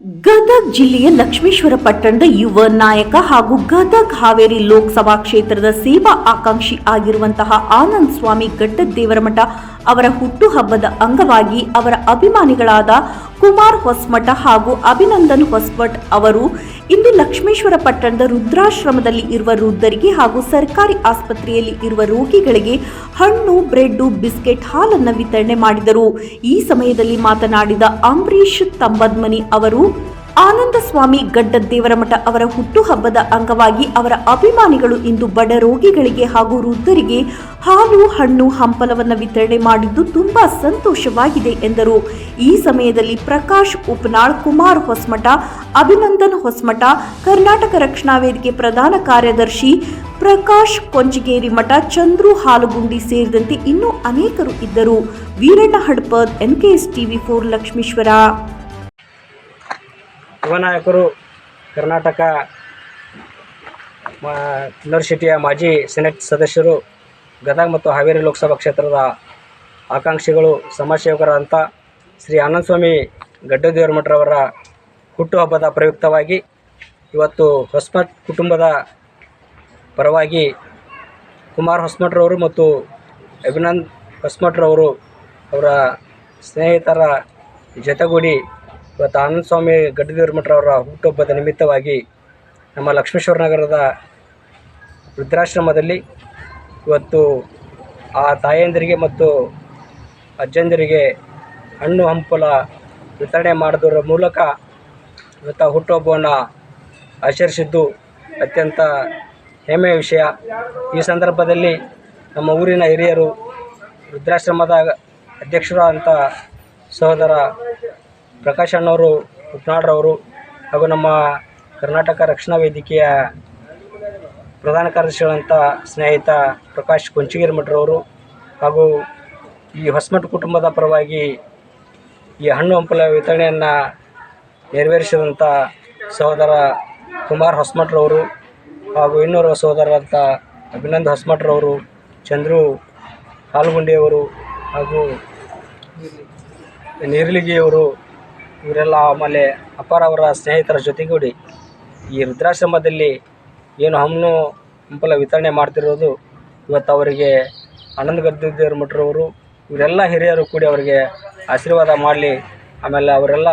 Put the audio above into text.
ಗದಗ್ ಜಿಲ್ಲೆಯ ಲಕ್ಷ್ಮೇಶ್ವರ ಪಟ್ಟಣದ ಯುವ ನಾಯಕ ಹಾಗೂ ಗದಗ್ ಹಾವೇರಿ ಲೋಕಸಭಾ ಕ್ಷೇತ್ರದ ಸೇವಾ ಆಕಾಂಕ್ಷಿ ಆಗಿರುವಂತಹ ಆನಂದ್ ಸ್ವಾಮಿ ಗಡ್ಡದೇವರಮಠ ಅವರ ಹುಟ್ಟುಹಬ್ಬದ ಅಂಗವಾಗಿ ಅವರ ಅಭಿಮಾನಿಗಳಾದ ಕುಮಾರ್ ಹೊಸ್ಮಠ ಹಾಗೂ ಅಭಿನಂದನ್ ಹೊಸ್ಮಠ್ ಅವರು ಇಂದು ಲಕ್ಷ್ಮೇಶ್ವರ ಪಟ್ಟಣದ ರುದ್ರಾಶ್ರಮದಲ್ಲಿ ಇರುವ ವೃದ್ಧರಿಗೆ ಹಾಗೂ ಸರ್ಕಾರಿ ಆಸ್ಪತ್ರೆಯಲ್ಲಿ ಇರುವ ರೋಗಿಗಳಿಗೆ ಹಣ್ಣು ಬ್ರೆಡ್ ಬಿಸ್ಕೆಟ್ ಹಾಲನ್ನು ವಿತರಣೆ ಮಾಡಿದರು. ಈ ಸಮಯದಲ್ಲಿ ಮಾತನಾಡಿದ ಅಂಬರೀಶ್ ತಂಬದ್ಮನಿ ಅವರು ಆನಂದ ಸ್ವಾಮಿ ಗಡ್ಡದೇವರಮಠ ಅವರ ಹುಟ್ಟುಹಬ್ಬದ ಅಂಗವಾಗಿ ಅವರ ಅಭಿಮಾನಿಗಳು ಇಂದು ಬಡ ರೋಗಿಗಳಿಗೆ ಹಾಗೂ ವೃದ್ಧರಿಗೆ ಹಾಲು, ಹಣ್ಣು, ಹಂಪಲವನ್ನು ವಿತರಣೆ ಮಾಡಿದ್ದು ತುಂಬಾ ಸಂತೋಷವಾಗಿದೆ ಎಂದರು. ಈ ಸಮಯದಲ್ಲಿ ಪ್ರಕಾಶ್ ಉಪನಾಳ್, ಕುಮಾರ್ ಹೊಸಮಠ, ಅಭಿನಂದನ್ ಹೊಸಮಠ, ಕರ್ನಾಟಕ ರಕ್ಷಣಾ ವೇದಿಕೆ ಪ್ರಧಾನ ಕಾರ್ಯದರ್ಶಿ ಪ್ರಕಾಶ್ ಕೊಂಚಗೇರಿ ಮಠ, ಚಂದ್ರು ಹಾಲುಗುಂಡಿ ಸೇರಿದಂತೆ ಇನ್ನೂ ಅನೇಕರು ಇದ್ದರು. Veeranna Hadpad NKS TV for Lakshmeshwar ಯುವ ನಾಯಕರು ಕರ್ನಾಟಕ ಯೂನಿವರ್ಸಿಟಿಯ ಮಾಜಿ ಸೆನೆಟ್ ಸದಸ್ಯರು, ಗದಗ ಮತ್ತು ಹಾವೇರಿ ಲೋಕಸಭಾ ಕ್ಷೇತ್ರದ ಆಕಾಂಕ್ಷಿಗಳು ಸಮಾಜ ಸೇವಕರಾದಂಥ ಶ್ರೀ ಆನಂದಸ್ವಾಮಿ ಗಡ್ಡದೇವರ ಮಠರವರ ಹುಟ್ಟುಹಬ್ಬದ ಪ್ರಯುಕ್ತವಾಗಿ ಇವತ್ತು ಹೊಸ್ಮಠ್ ಕುಟುಂಬದ ಪರವಾಗಿ ಕುಮಾರ್ ಹೊಸ್ಮಠ್ರವರು ಮತ್ತು ಅಭಿನಂದ್ ಹೊಸ್ಮಠ್ರವರು ಅವರ ಸ್ನೇಹಿತರ ಜೊತೆಗೂಡಿ ಇವತ್ತು ಆನಂದ ಸ್ವಾಮಿ ಗಡ್ಡದೇವ್ರ ಮಠರವರ ಹುಟ್ಟುಹಬ್ಬದ ನಿಮಿತ್ತವಾಗಿ ನಮ್ಮ ಲಕ್ಷ್ಮೇಶ್ವರ ನಗರದ ವೃದ್ಧಾಶ್ರಮದಲ್ಲಿ ಇವತ್ತು ಆ ತಾಯಂದಿರಿಗೆ ಮತ್ತು ಅಜ್ಜಂದಿರಿಗೆ ಹಣ್ಣು ಹಂಪಲ ವಿತರಣೆ ಮಾಡೋದರ ಮೂಲಕ ಇವತ್ತು ಆ ಹುಟ್ಟುಹಬ್ಬವನ್ನು ಆಚರಿಸಿದ್ದು ಅತ್ಯಂತ ಹೆಮ್ಮೆಯ ವಿಷಯ. ಈ ಸಂದರ್ಭದಲ್ಲಿ ನಮ್ಮ ಊರಿನ ಹಿರಿಯರು ವೃದ್ಧಾಶ್ರಮದ ಅಧ್ಯಕ್ಷರಾದಂಥ ಸಹೋದರ ಪ್ರಕಾಶ್ ಅಣ್ಣವರು ಉಪ್ನಾಡ್ರವರು ಹಾಗೂ ನಮ್ಮ ಕರ್ನಾಟಕ ರಕ್ಷಣಾ ವೇದಿಕೆಯ ಪ್ರಧಾನ ಕಾರ್ಯದರ್ಶಿಗಳಂಥ ಸ್ನೇಹಿತ ಪ್ರಕಾಶ್ ಕೊಂಚಿಗೇರಿ ಮಠರವರು ಹಾಗೂ ಈ ಹೊಸಮಠ ಕುಟುಂಬದ ಪರವಾಗಿ ಈ ಹಣ್ಣು ಹಂಪಲ ವಿತರಣೆಯನ್ನು ನೆರವೇರಿಸಿದಂಥ ಸಹೋದರ ಕುಮಾರ್ ಹೊಸಮಠರವರು ಹಾಗೂ ಇನ್ನೋರ್ವ ಸಹೋದರರಂಥ ಅಭಿನಂದ್ ಹೊಸಮಠರವರು ಚಂದ್ರು ಹಾಲ್ಗುಂಡಿಯವರು ಹಾಗೂ ನೀರ್ಲಿಗಿಯವರು ಇವರೆಲ್ಲ ಆಮೇಲೆ ಅಪಾರ ಅವರ ಸ್ನೇಹಿತರ ಜೊತೆಗೂಡಿ ಈ ವೃದ್ಧಾಶ್ರಮದಲ್ಲಿ ಏನು ಹಣ್ಣು ಹಂಪಲ ವಿತರಣೆ ಮಾಡ್ತಿರೋದು ಇವತ್ತು ಅವರಿಗೆ ಆನಂದ ಗದ್ದೆದೇವ್ರ ಮಠರವರು ಇವರೆಲ್ಲ ಹಿರಿಯರು ಕೂಡಿ ಅವರಿಗೆ ಆಶೀರ್ವಾದ ಮಾಡಲಿ. ಆಮೇಲೆ ಅವರೆಲ್ಲ